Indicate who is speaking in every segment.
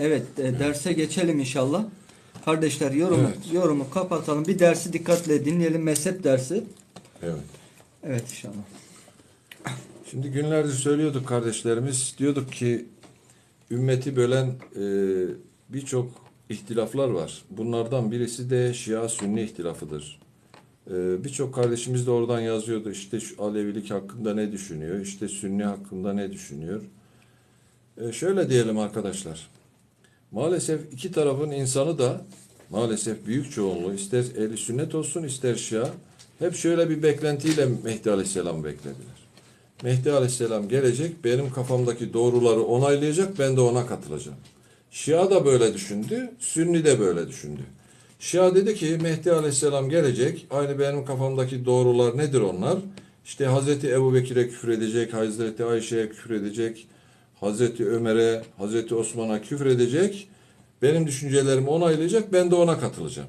Speaker 1: Evet, e, derse geçelim inşallah. Kardeşler yorumu
Speaker 2: Evet.
Speaker 1: yorumu kapatalım. Bir dersi dikkatle dinleyelim mezhep dersi.
Speaker 2: Evet.
Speaker 1: Evet inşallah.
Speaker 2: Şimdi günlerdir söylüyorduk kardeşlerimiz. Diyorduk ki ümmeti bölen e, birçok ihtilaflar var. Bunlardan birisi de Şia-Sünni ihtilafıdır. E, birçok kardeşimiz de oradan yazıyordu. İşte şu Alevilik hakkında ne düşünüyor? İşte Sünni hakkında ne düşünüyor? E, şöyle diyelim arkadaşlar. Maalesef iki tarafın insanı da maalesef büyük çoğunluğu ister ehli sünnet olsun ister şia hep şöyle bir beklentiyle Mehdi Aleyhisselam beklediler. Mehdi Aleyhisselam gelecek, benim kafamdaki doğruları onaylayacak, ben de ona katılacağım. Şia da böyle düşündü, Sünni de böyle düşündü. Şia dedi ki Mehdi Aleyhisselam gelecek, aynı benim kafamdaki doğrular nedir onlar? İşte Hazreti Ebu Bekir'e küfür edecek, Hazreti Ayşe'ye küfür edecek, Hazreti Ömer'e, Hazreti Osman'a küfür edecek, benim düşüncelerimi onaylayacak, ben de ona katılacağım.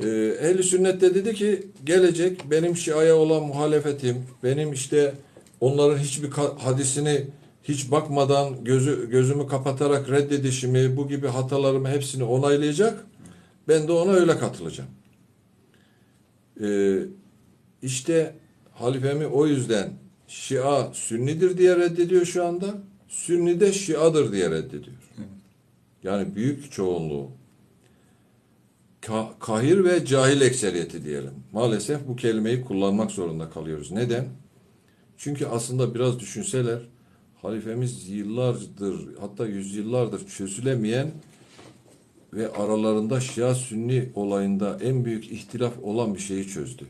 Speaker 2: Ee, Ehl-i Sünnet de dedi ki gelecek benim Şia'ya olan muhalefetim, benim işte onların hiçbir hadisini hiç bakmadan gözü gözümü kapatarak reddedişimi, bu gibi hatalarımı hepsini onaylayacak. Ben de ona öyle katılacağım. Ee, işte halifemi o yüzden Şia Sünnidir diye reddediyor şu anda. Sünni de Şiadır diye reddediyor. Yani büyük çoğunluğu ka- kahir ve cahil ekseriyeti diyelim. Maalesef bu kelimeyi kullanmak zorunda kalıyoruz. Neden? Çünkü aslında biraz düşünseler halifemiz yıllardır hatta yüzyıllardır çözülemeyen ve aralarında Şia Sünni olayında en büyük ihtilaf olan bir şeyi çözdü.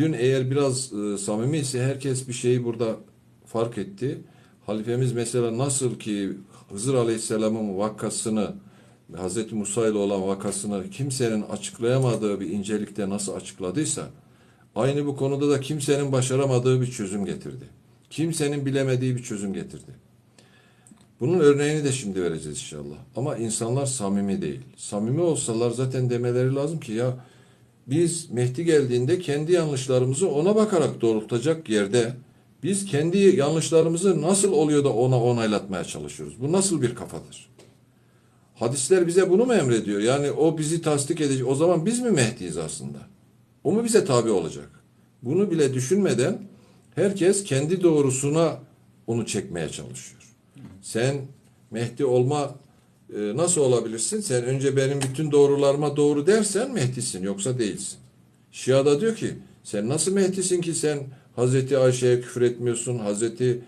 Speaker 2: Dün eğer biraz e, samimi ise herkes bir şeyi burada fark etti. Halifemiz mesela nasıl ki Hızır Aleyhisselam'ın vakasını Hazreti Musa ile olan vakasını kimsenin açıklayamadığı bir incelikte nasıl açıkladıysa aynı bu konuda da kimsenin başaramadığı bir çözüm getirdi. Kimsenin bilemediği bir çözüm getirdi. Bunun örneğini de şimdi vereceğiz inşallah. Ama insanlar samimi değil. Samimi olsalar zaten demeleri lazım ki ya biz Mehdi geldiğinde kendi yanlışlarımızı ona bakarak doğrultacak yerde biz kendi yanlışlarımızı nasıl oluyor da ona onaylatmaya çalışıyoruz. Bu nasıl bir kafadır? Hadisler bize bunu mu emrediyor? Yani o bizi tasdik edecek. O zaman biz mi Mehdi'yiz aslında? O mu bize tabi olacak? Bunu bile düşünmeden herkes kendi doğrusuna onu çekmeye çalışıyor. Sen Mehdi olma e, nasıl olabilirsin? Sen önce benim bütün doğrularıma doğru dersen Mehdi'sin yoksa değilsin. Şia da diyor ki sen nasıl Mehdi'sin ki sen Hazreti Ayşe'ye küfür etmiyorsun, Hazreti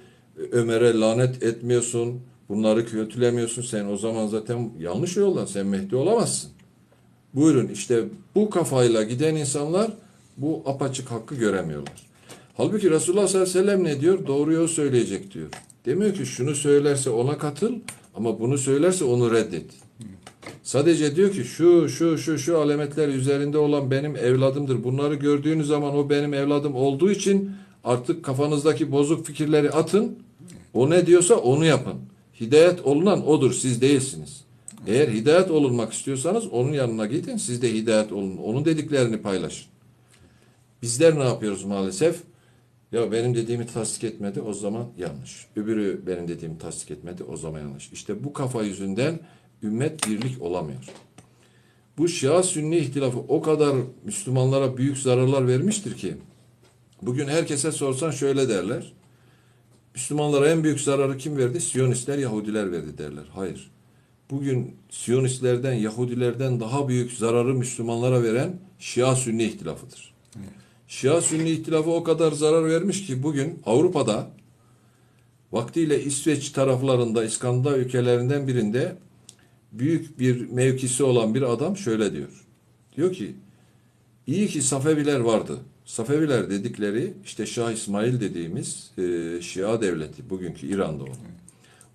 Speaker 2: Ömer'e lanet etmiyorsun, bunları kötülemiyorsun. Sen o zaman zaten yanlış yoldan sen Mehdi olamazsın. Buyurun işte bu kafayla giden insanlar bu apaçık hakkı göremiyorlar. Halbuki Resulullah sallallahu aleyhi ve sellem ne diyor? Doğruyu söyleyecek diyor. Demiyor ki şunu söylerse ona katıl ama bunu söylerse onu reddet. Sadece diyor ki şu şu şu şu alametler üzerinde olan benim evladımdır. Bunları gördüğünüz zaman o benim evladım olduğu için artık kafanızdaki bozuk fikirleri atın. O ne diyorsa onu yapın. Hidayet olunan odur, siz değilsiniz. Eğer hidayet olunmak istiyorsanız onun yanına gidin, siz de hidayet olun. Onun dediklerini paylaşın. Bizler ne yapıyoruz maalesef? Ya benim dediğimi tasdik etmedi o zaman yanlış. Öbürü benim dediğimi tasdik etmedi o zaman yanlış. İşte bu kafa yüzünden ümmet birlik olamıyor. Bu Şia Sünni ihtilafı o kadar Müslümanlara büyük zararlar vermiştir ki bugün herkese sorsan şöyle derler. Müslümanlara en büyük zararı kim verdi? Siyonistler, Yahudiler verdi derler. Hayır. Bugün Siyonistlerden, Yahudilerden daha büyük zararı Müslümanlara veren Şia Sünni ihtilafıdır. Şia Sünni ihtilafı o kadar zarar vermiş ki bugün Avrupa'da vaktiyle İsveç taraflarında İskandinav ülkelerinden birinde büyük bir mevkisi olan bir adam şöyle diyor. Diyor ki iyi ki Safeviler vardı. Safeviler dedikleri işte Şah İsmail dediğimiz e, Şia devleti bugünkü İran'da olan.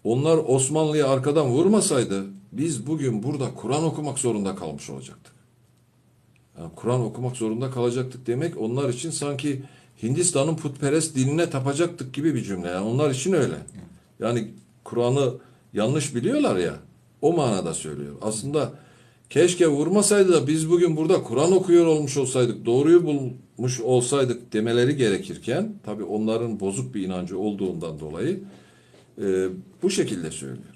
Speaker 2: Onlar Osmanlı'yı arkadan vurmasaydı biz bugün burada Kur'an okumak zorunda kalmış olacaktık. Yani Kur'an okumak zorunda kalacaktık demek onlar için sanki Hindistan'ın putperest dinine tapacaktık gibi bir cümle. Yani onlar için öyle. Yani Kur'an'ı yanlış biliyorlar ya o manada söylüyor. Aslında keşke vurmasaydı da biz bugün burada Kur'an okuyor olmuş olsaydık, doğruyu bulmuş olsaydık demeleri gerekirken tabi onların bozuk bir inancı olduğundan dolayı e, bu şekilde söylüyor.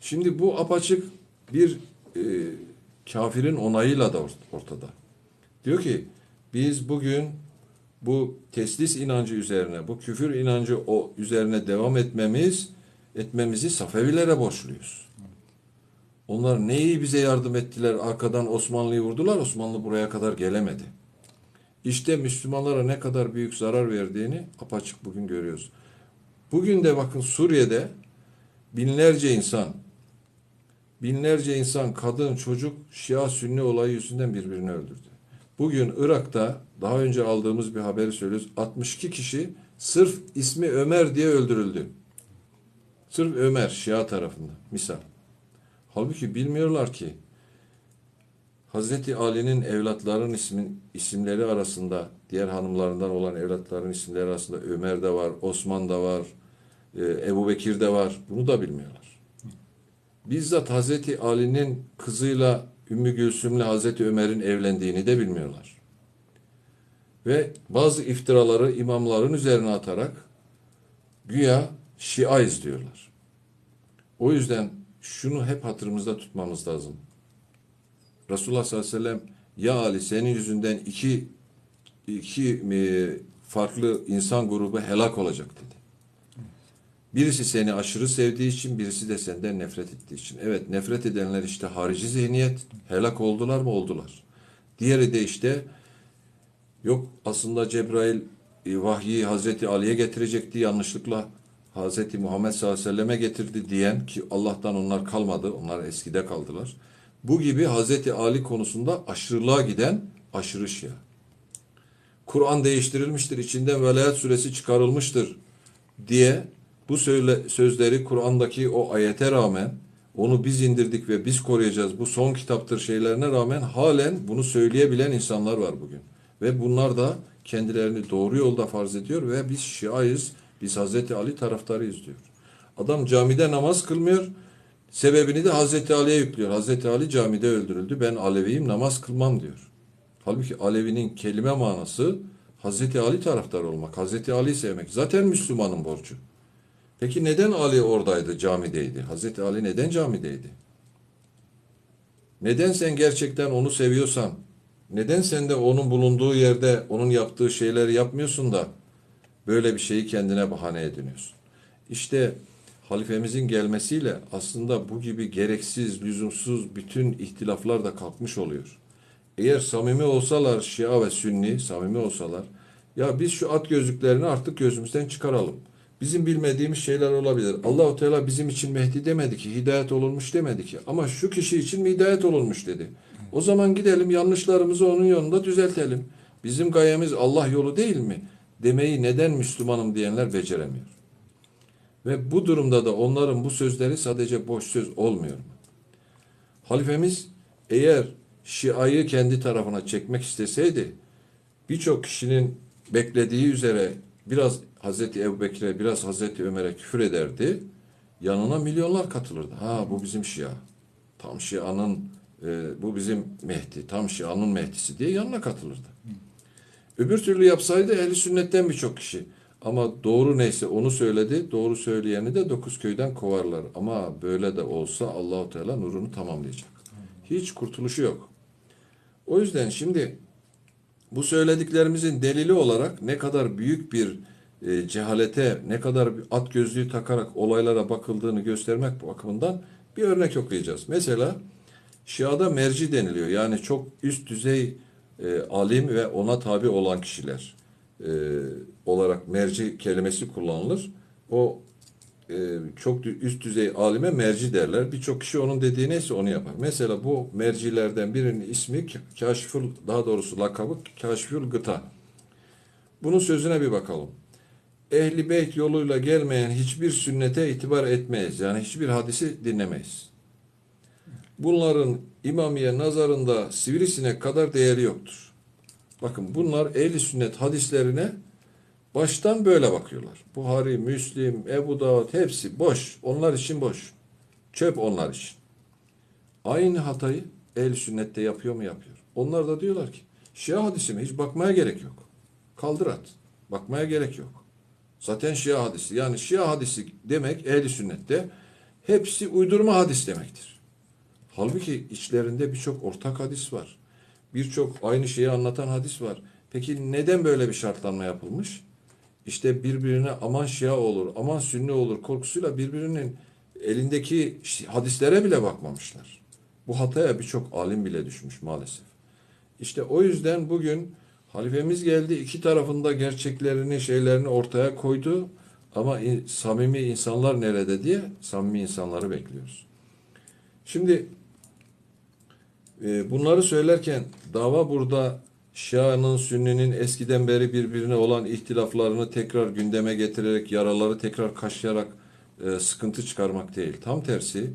Speaker 2: Şimdi bu apaçık bir e, kafirin onayıyla da ort- ortada. Diyor ki biz bugün bu teslis inancı üzerine, bu küfür inancı o üzerine devam etmemiz, etmemizi Safevilere borçluyuz. Onlar neyi bize yardım ettiler? Arkadan Osmanlı'yı vurdular. Osmanlı buraya kadar gelemedi. İşte Müslümanlara ne kadar büyük zarar verdiğini apaçık bugün görüyoruz. Bugün de bakın Suriye'de binlerce insan, binlerce insan, kadın, çocuk, Şia, Sünni olayı yüzünden birbirini öldürdü. Bugün Irak'ta daha önce aldığımız bir haberi söylüyoruz. 62 kişi sırf ismi Ömer diye öldürüldü. Sırf Ömer Şia tarafından misal. Halbuki bilmiyorlar ki Hazreti Ali'nin evlatların ismin, isimleri arasında diğer hanımlarından olan evlatların isimleri arasında Ömer de var, Osman da var, e, Ebu Bekir de var. Bunu da bilmiyorlar. Bizzat Hazreti Ali'nin kızıyla Ümmü Gülsüm'le Hazreti Ömer'in evlendiğini de bilmiyorlar. Ve bazı iftiraları imamların üzerine atarak güya Şia izliyorlar. O yüzden şunu hep hatırımızda tutmamız lazım. Resulullah sallallahu aleyhi ve sellem ya Ali senin yüzünden iki iki e, farklı insan grubu helak olacak dedi. Birisi seni aşırı sevdiği için, birisi de senden nefret ettiği için. Evet, nefret edenler işte harici zihniyet, helak oldular mı? Oldular. Diğeri de işte yok aslında Cebrail e, vahyi Hazreti Ali'ye getirecekti yanlışlıkla Hazreti Muhammed sallallahu aleyhi ve selleme getirdi diyen ki Allah'tan onlar kalmadı, onlar eskide kaldılar. Bu gibi Hazreti Ali konusunda aşırılığa giden aşırı şia. Kur'an değiştirilmiştir, içinden velayet suresi çıkarılmıştır diye bu söyle, sözleri Kur'an'daki o ayete rağmen onu biz indirdik ve biz koruyacağız. Bu son kitaptır şeylerine rağmen halen bunu söyleyebilen insanlar var bugün. Ve bunlar da kendilerini doğru yolda farz ediyor ve biz Şiayız, biz Hazreti Ali taraftarıyız diyor. Adam camide namaz kılmıyor. Sebebini de Hazreti Ali'ye yüklüyor. Hazreti Ali camide öldürüldü. Ben Aleviyim namaz kılmam diyor. Halbuki Alevi'nin kelime manası Hazreti Ali taraftarı olmak. Hazreti Ali'yi sevmek. Zaten Müslümanın borcu. Peki neden Ali oradaydı, camideydi? Hazreti Ali neden camideydi? Neden sen gerçekten onu seviyorsan, neden sen de onun bulunduğu yerde onun yaptığı şeyleri yapmıyorsun da böyle bir şeyi kendine bahane ediniyorsun? İşte halifemizin gelmesiyle aslında bu gibi gereksiz, lüzumsuz bütün ihtilaflar da kalkmış oluyor. Eğer samimi olsalar Şia ve Sünni, samimi olsalar, ya biz şu at gözlüklerini artık gözümüzden çıkaralım. Bizim bilmediğimiz şeyler olabilir. Allahu Teala bizim için Mehdi demedi ki, hidayet olunmuş demedi ki. Ama şu kişi için mi hidayet olunmuş dedi. O zaman gidelim yanlışlarımızı onun yolunda düzeltelim. Bizim gayemiz Allah yolu değil mi? Demeyi neden Müslümanım diyenler beceremiyor. Ve bu durumda da onların bu sözleri sadece boş söz olmuyor. Halifemiz eğer Şia'yı kendi tarafına çekmek isteseydi birçok kişinin beklediği üzere biraz Hazreti Ebubekir'e biraz Hazreti Ömer'e küfür ederdi. Yanına milyonlar katılırdı. Ha bu bizim Şia. Tam Şia'nın e, bu bizim Mehdi. Tam Şia'nın Mehdi'si diye yanına katılırdı. Öbür türlü yapsaydı ehli sünnetten birçok kişi. Ama doğru neyse onu söyledi. Doğru söyleyeni de dokuz köyden kovarlar. Ama böyle de olsa Allahu Teala nurunu tamamlayacak. Hiç kurtuluşu yok. O yüzden şimdi bu söylediklerimizin delili olarak ne kadar büyük bir e, cehalete, ne kadar bir at gözlüğü takarak olaylara bakıldığını göstermek bakımından bir örnek okuyacağız. Mesela Şia'da merci deniliyor. Yani çok üst düzey e, alim ve ona tabi olan kişiler e, olarak merci kelimesi kullanılır. O e, çok üst düzey alime merci derler. Birçok kişi onun dediği neyse onu yapar. Mesela bu mercilerden birinin ismi K- Kaşifül, daha doğrusu lakabı Kaşifül Gıta. Bunun sözüne bir bakalım. Ehli beyt yoluyla gelmeyen hiçbir sünnete itibar etmeyiz. Yani hiçbir hadisi dinlemeyiz. Bunların imamiye nazarında sivrisinek kadar değeri yoktur. Bakın bunlar ehli sünnet hadislerine baştan böyle bakıyorlar. Buhari, Müslim, Ebu Davud hepsi boş. Onlar için boş. Çöp onlar için. Aynı hatayı ehli sünnette yapıyor mu yapıyor. Onlar da diyorlar ki Şia hadisi mi? Hiç bakmaya gerek yok. Kaldır at. Bakmaya gerek yok. Zaten Şia hadisi. Yani Şia hadisi demek ehli sünnette hepsi uydurma hadis demektir. Halbuki içlerinde birçok ortak hadis var. Birçok aynı şeyi anlatan hadis var. Peki neden böyle bir şartlanma yapılmış? İşte birbirine aman Şia olur, aman Sünni olur korkusuyla birbirinin elindeki hadislere bile bakmamışlar. Bu hataya birçok alim bile düşmüş maalesef. İşte o yüzden bugün halifemiz geldi iki tarafında gerçeklerini şeylerini ortaya koydu ama in- samimi insanlar nerede diye samimi insanları bekliyoruz. Şimdi e, bunları söylerken dava burada Şia'nın, Sünni'nin eskiden beri birbirine olan ihtilaflarını tekrar gündeme getirerek, yaraları tekrar kaşıyarak e, sıkıntı çıkarmak değil. Tam tersi,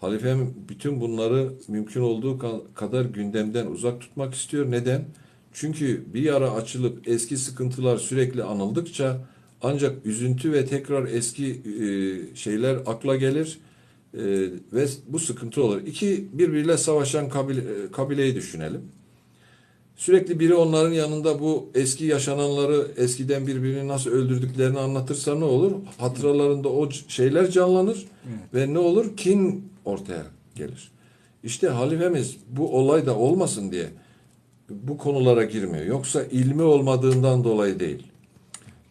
Speaker 2: halifem bütün bunları mümkün olduğu ka- kadar gündemden uzak tutmak istiyor. Neden? Çünkü bir yara açılıp eski sıkıntılar sürekli anıldıkça ancak üzüntü ve tekrar eski e, şeyler akla gelir e, ve bu sıkıntı olur. İki birbiriyle savaşan kabile, e, kabileyi düşünelim. Sürekli biri onların yanında bu eski yaşananları eskiden birbirini nasıl öldürdüklerini anlatırsa ne olur? Hatıralarında o şeyler canlanır ve ne olur? Kin ortaya gelir. İşte halifemiz bu olay da olmasın diye bu konulara girmiyor. Yoksa ilmi olmadığından dolayı değil.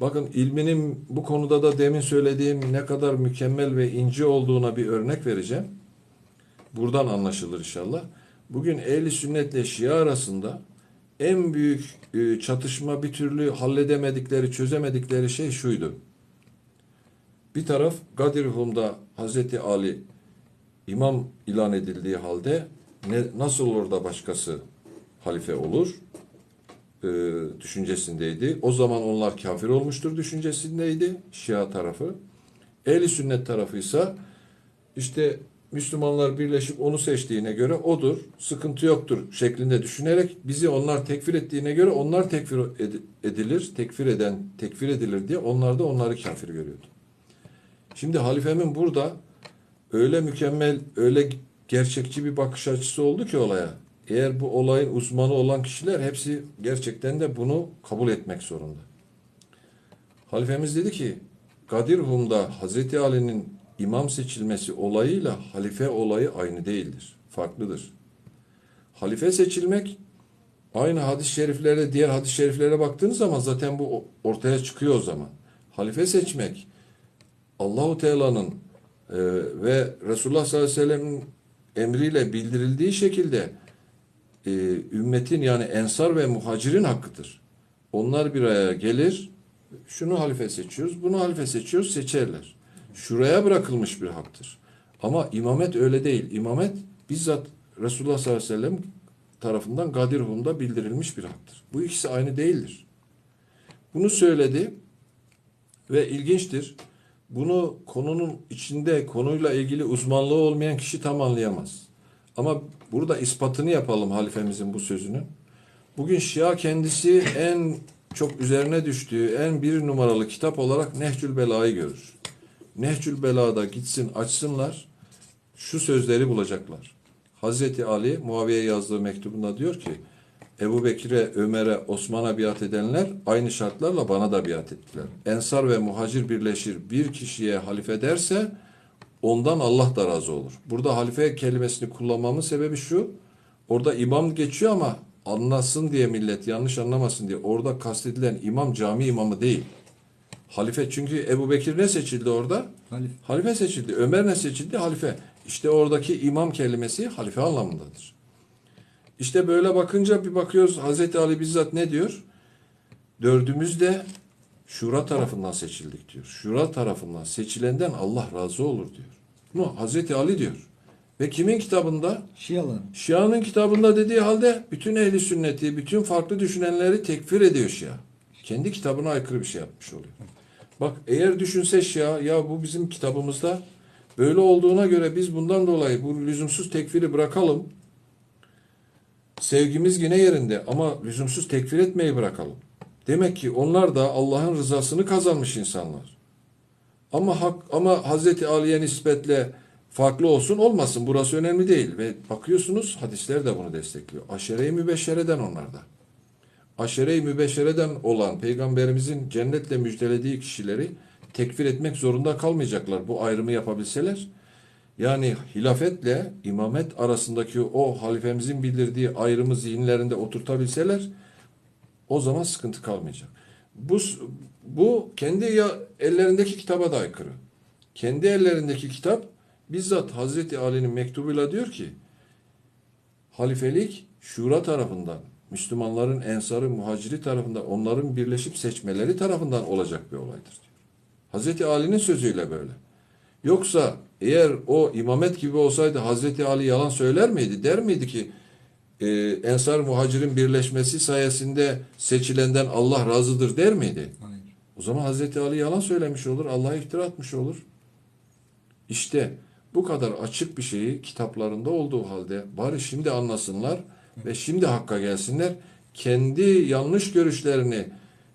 Speaker 2: Bakın ilminin bu konuda da demin söylediğim ne kadar mükemmel ve ince olduğuna bir örnek vereceğim. Buradan anlaşılır inşallah. Bugün ehli sünnetle Şia arasında en büyük e, çatışma bir türlü halledemedikleri, çözemedikleri şey şuydu. Bir taraf Gadirhum'da Hazreti Ali imam ilan edildiği halde ne, nasıl olur da başkası halife olur e, düşüncesindeydi. O zaman onlar kafir olmuştur düşüncesindeydi Şia tarafı. Ehli sünnet tarafıysa işte Müslümanlar birleşip onu seçtiğine göre odur, sıkıntı yoktur şeklinde düşünerek bizi onlar tekfir ettiğine göre onlar tekfir ed- edilir, tekfir eden tekfir edilir diye onlar da onları kafir görüyordu. Şimdi halifemin burada öyle mükemmel, öyle gerçekçi bir bakış açısı oldu ki olaya. Eğer bu olayın uzmanı olan kişiler hepsi gerçekten de bunu kabul etmek zorunda. Halifemiz dedi ki Gadirhum'da Hazreti Ali'nin imam seçilmesi olayıyla halife olayı aynı değildir. Farklıdır. Halife seçilmek aynı hadis-i şeriflere, diğer hadis-i şeriflere baktığınız zaman zaten bu ortaya çıkıyor o zaman. Halife seçmek Allahu Teala'nın e, ve Resulullah sallallahu aleyhi ve sellem'in emriyle bildirildiği şekilde e, ümmetin yani ensar ve muhacirin hakkıdır. Onlar bir araya gelir, şunu halife seçiyoruz, bunu halife seçiyoruz, seçerler. Şuraya bırakılmış bir haktır. Ama imamet öyle değil. İmamet bizzat Resulullah sallallahu aleyhi ve sellem tarafından Gadirhum'da bildirilmiş bir haktır. Bu ikisi aynı değildir. Bunu söyledi ve ilginçtir. Bunu konunun içinde konuyla ilgili uzmanlığı olmayan kişi tam anlayamaz. Ama burada ispatını yapalım halifemizin bu sözünün. Bugün Şia kendisi en çok üzerine düştüğü en bir numaralı kitap olarak Nehcül Bela'yı görür. Nehcül Bela'da gitsin açsınlar şu sözleri bulacaklar. Hazreti Ali Muaviye yazdığı mektubunda diyor ki Ebu Bekir'e, Ömer'e, Osman'a biat edenler aynı şartlarla bana da biat ettiler. Ensar ve muhacir birleşir bir kişiye halife derse ondan Allah da razı olur. Burada halife kelimesini kullanmamın sebebi şu. Orada imam geçiyor ama anlasın diye millet yanlış anlamasın diye. Orada kastedilen imam cami imamı değil. Halife çünkü Ebu Bekir ne seçildi orada?
Speaker 1: Halife.
Speaker 2: Halife seçildi. Ömer ne seçildi? Halife. İşte oradaki imam kelimesi halife anlamındadır. İşte böyle bakınca bir bakıyoruz Hazreti Ali bizzat ne diyor? Dördümüz de Şura tarafından seçildik diyor. Şura tarafından seçilenden Allah razı olur diyor. Bunu Hazreti Ali diyor. Ve kimin kitabında?
Speaker 1: Şiaların.
Speaker 2: Şia'nın kitabında dediği halde bütün ehli sünneti, bütün farklı düşünenleri tekfir ediyor Şia. Kendi kitabına aykırı bir şey yapmış oluyor. Bak eğer düşünse Şia, ya bu bizim kitabımızda böyle olduğuna göre biz bundan dolayı bu lüzumsuz tekfiri bırakalım. Sevgimiz yine yerinde ama lüzumsuz tekfir etmeyi bırakalım. Demek ki onlar da Allah'ın rızasını kazanmış insanlar. Ama hak ama Hazreti Ali'ye nispetle farklı olsun olmasın burası önemli değil ve bakıyorsunuz hadisler de bunu destekliyor. Aşere-i mübeşşereden onlarda. Aşere-i mübeşşereden olan peygamberimizin cennetle müjdelediği kişileri tekfir etmek zorunda kalmayacaklar bu ayrımı yapabilseler. Yani hilafetle imamet arasındaki o halifemizin bildirdiği ayrımı zihinlerinde oturtabilseler o zaman sıkıntı kalmayacak. Bu bu kendi ya, ellerindeki kitaba da aykırı. Kendi ellerindeki kitap bizzat Hazreti Ali'nin mektubuyla diyor ki halifelik şura tarafından Müslümanların ensarı muhaciri tarafından onların birleşip seçmeleri tarafından olacak bir olaydır diyor. Hazreti Ali'nin sözüyle böyle. Yoksa eğer o imamet gibi olsaydı Hazreti Ali yalan söyler miydi? Der miydi ki e, ensar muhacirin birleşmesi sayesinde seçilenden Allah razıdır der miydi?
Speaker 1: Hayır.
Speaker 2: O zaman Hazreti Ali yalan söylemiş olur, Allah'a iftira atmış olur. İşte bu kadar açık bir şeyi kitaplarında olduğu halde bari şimdi anlasınlar ve şimdi hakka gelsinler. Kendi yanlış görüşlerini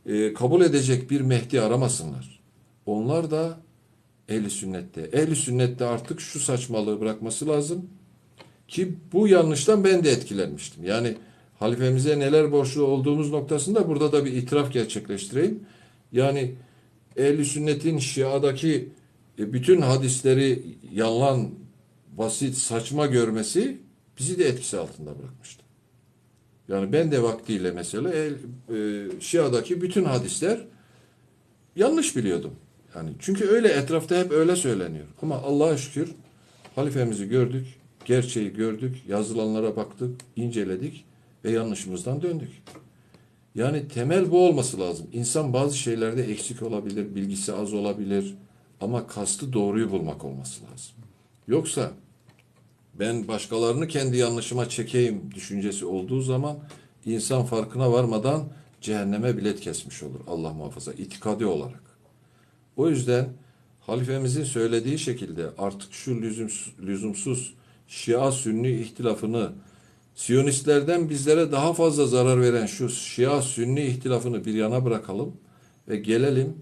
Speaker 2: e, kabul edecek bir Mehdi aramasınlar. Onlar da ehli sünnette. Ehli sünnette artık şu saçmalığı bırakması lazım ki bu yanlıştan ben de etkilenmiştim. Yani halifemize neler borçlu olduğumuz noktasında burada da bir itiraf gerçekleştireyim. Yani ehli sünnetin Şia'daki e, bütün hadisleri yalan, basit, saçma görmesi bizi de etkisi altında bırakmıştı. Yani ben de vaktiyle mesela el, e, Şia'daki bütün hadisler yanlış biliyordum. Yani çünkü öyle etrafta hep öyle söyleniyor. Ama Allah'a şükür halifemizi gördük, gerçeği gördük, yazılanlara baktık, inceledik ve yanlışımızdan döndük. Yani temel bu olması lazım. İnsan bazı şeylerde eksik olabilir, bilgisi az olabilir ama kastı doğruyu bulmak olması lazım. Yoksa ben başkalarını kendi yanlışıma çekeyim düşüncesi olduğu zaman insan farkına varmadan cehenneme bilet kesmiş olur Allah muhafaza itikadi olarak. O yüzden halifemizin söylediği şekilde artık şu lüzumsuz, lüzumsuz Şia Sünni ihtilafını Siyonistlerden bizlere daha fazla zarar veren şu Şia Sünni ihtilafını bir yana bırakalım ve gelelim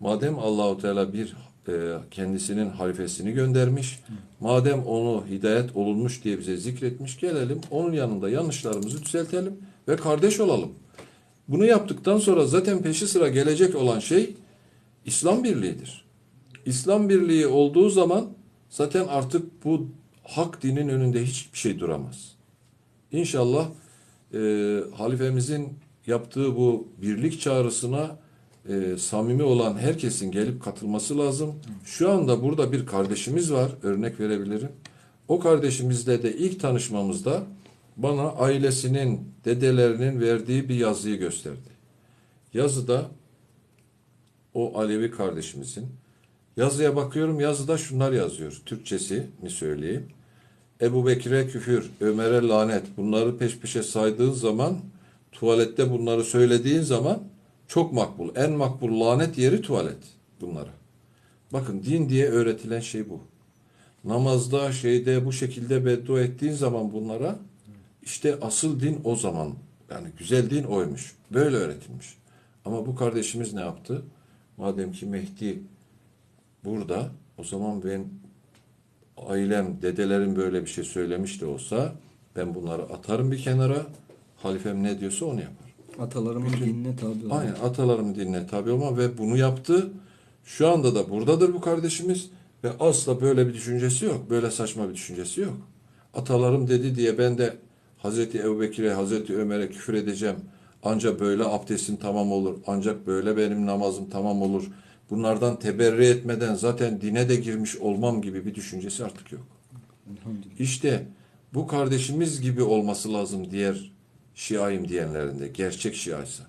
Speaker 2: madem Allahu Teala bir e, kendisinin halifesini göndermiş, madem onu hidayet olunmuş diye bize zikretmiş, gelelim onun yanında yanlışlarımızı düzeltelim ve kardeş olalım. Bunu yaptıktan sonra zaten peşi sıra gelecek olan şey İslam birliğidir. İslam birliği olduğu zaman zaten artık bu hak dinin önünde hiçbir şey duramaz. İnşallah e, halifemizin yaptığı bu birlik çağrısına e, samimi olan herkesin gelip katılması lazım. Şu anda burada bir kardeşimiz var, örnek verebilirim. O kardeşimizle de ilk tanışmamızda bana ailesinin, dedelerinin verdiği bir yazıyı gösterdi. Yazıda o Alevi kardeşimizin yazıya bakıyorum yazıda şunlar yazıyor. Türkçesi mi söyleyeyim? Ebu Bekir'e küfür, Ömer'e lanet bunları peş peşe saydığın zaman tuvalette bunları söylediğin zaman çok makbul. En makbul lanet yeri tuvalet bunlara. Bakın din diye öğretilen şey bu. Namazda şeyde bu şekilde beddua ettiğin zaman bunlara işte asıl din o zaman yani güzel din oymuş. Böyle öğretilmiş. Ama bu kardeşimiz ne yaptı? Madem ki Mehdi burada o zaman ben ailem, dedelerim böyle bir şey söylemiş de olsa ben bunları atarım bir kenara. Halifem ne diyorsa onu yapar.
Speaker 1: Atalarımın dinine tabi olmak.
Speaker 2: Aynen atalarımın dinine tabi olma ve bunu yaptı. Şu anda da buradadır bu kardeşimiz ve asla böyle bir düşüncesi yok. Böyle saçma bir düşüncesi yok. Atalarım dedi diye ben de Hazreti Ebubekir'e, Hazreti Ömer'e küfür edeceğim. Ancak böyle abdestim tamam olur. Ancak böyle benim namazım tamam olur. Bunlardan teberri etmeden zaten dine de girmiş olmam gibi bir düşüncesi artık yok. İşte bu kardeşimiz gibi olması lazım diğer Şiayım diyenlerinde. Gerçek Şiaysa.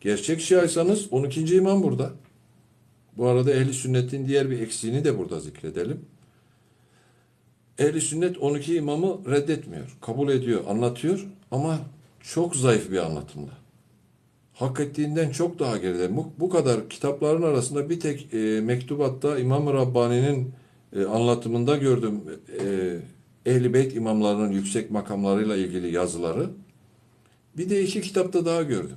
Speaker 2: Gerçek Şiaysanız 12. imam burada. Bu arada ehli sünnetin diğer bir eksiğini de burada zikredelim. Ehli sünnet 12 imamı reddetmiyor. Kabul ediyor, anlatıyor ama çok zayıf bir anlatımda. Hak ettiğinden çok daha geride. Bu, bu kadar kitapların arasında bir tek e, mektubatta İmam-ı Rabbani'nin e, anlatımında gördüm e, Ehl-i Beyt imamlarının yüksek makamlarıyla ilgili yazıları. Bir de iki kitapta daha gördüm.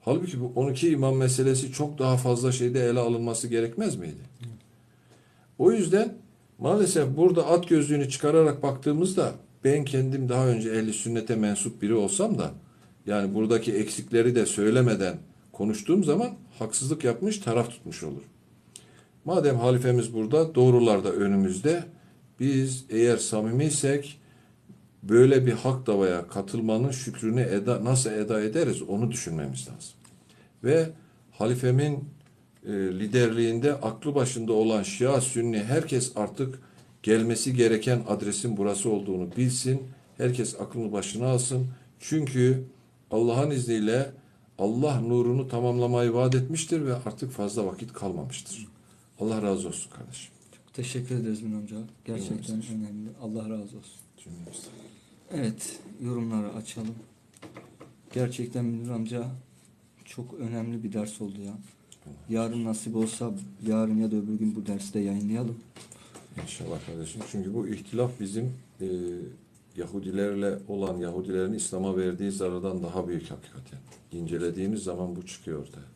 Speaker 2: Halbuki bu 12 imam meselesi çok daha fazla şeyde ele alınması gerekmez miydi? O yüzden maalesef burada at gözlüğünü çıkararak baktığımızda ben kendim daha önce ehli sünnete mensup biri olsam da yani buradaki eksikleri de söylemeden konuştuğum zaman haksızlık yapmış, taraf tutmuş olur. Madem halifemiz burada, doğrular da önümüzde, biz eğer samimiysek böyle bir hak davaya katılmanın şükrünü eda, nasıl eda ederiz onu düşünmemiz lazım. Ve halifemin e, liderliğinde aklı başında olan Şia Sünni herkes artık gelmesi gereken adresin burası olduğunu bilsin. Herkes aklını başına alsın. Çünkü Allah'ın izniyle Allah nurunu tamamlamayı vaat etmiştir ve artık fazla vakit kalmamıştır. Allah razı olsun kardeşim.
Speaker 1: Çok teşekkür ederiz Münir amca. Gerçekten önemli. Allah razı olsun.
Speaker 2: Cümlemizden.
Speaker 1: Evet, yorumları açalım. Gerçekten Münir amca çok önemli bir ders oldu ya. Yarın nasip olsa yarın ya da öbür gün bu dersi de yayınlayalım.
Speaker 2: İnşallah kardeşim. Çünkü bu ihtilaf bizim e, Yahudilerle olan Yahudilerin İslam'a verdiği zarardan daha büyük hakikaten. İncelediğimiz zaman bu çıkıyor ortaya.